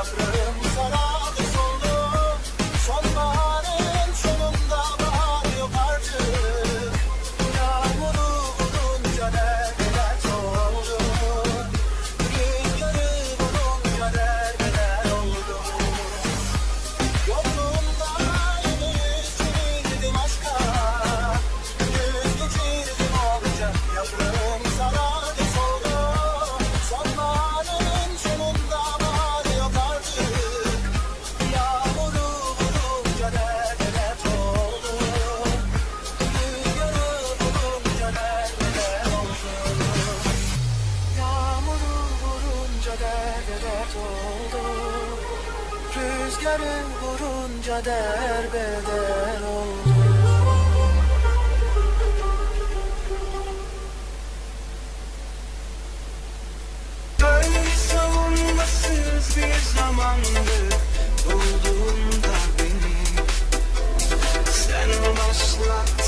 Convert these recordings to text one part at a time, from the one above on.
of love. oldu. Rüzgarın vurunca derbeder oldu. Böyle savunmasız bir zamandı. Bulduğunda beni Sen asla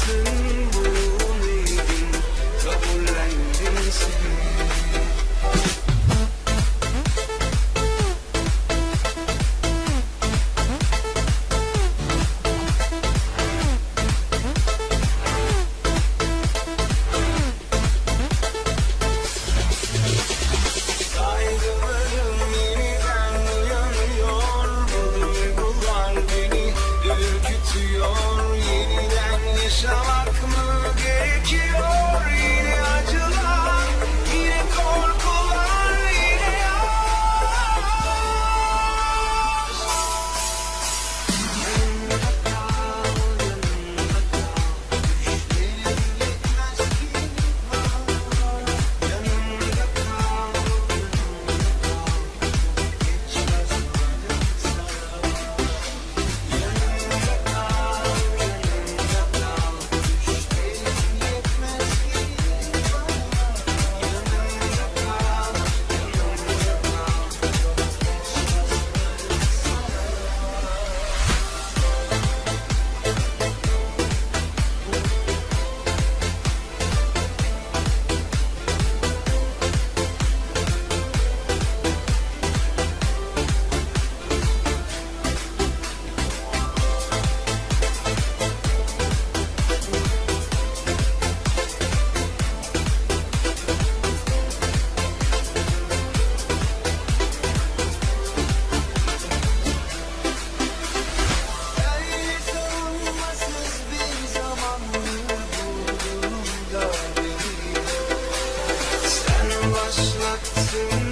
Thank you.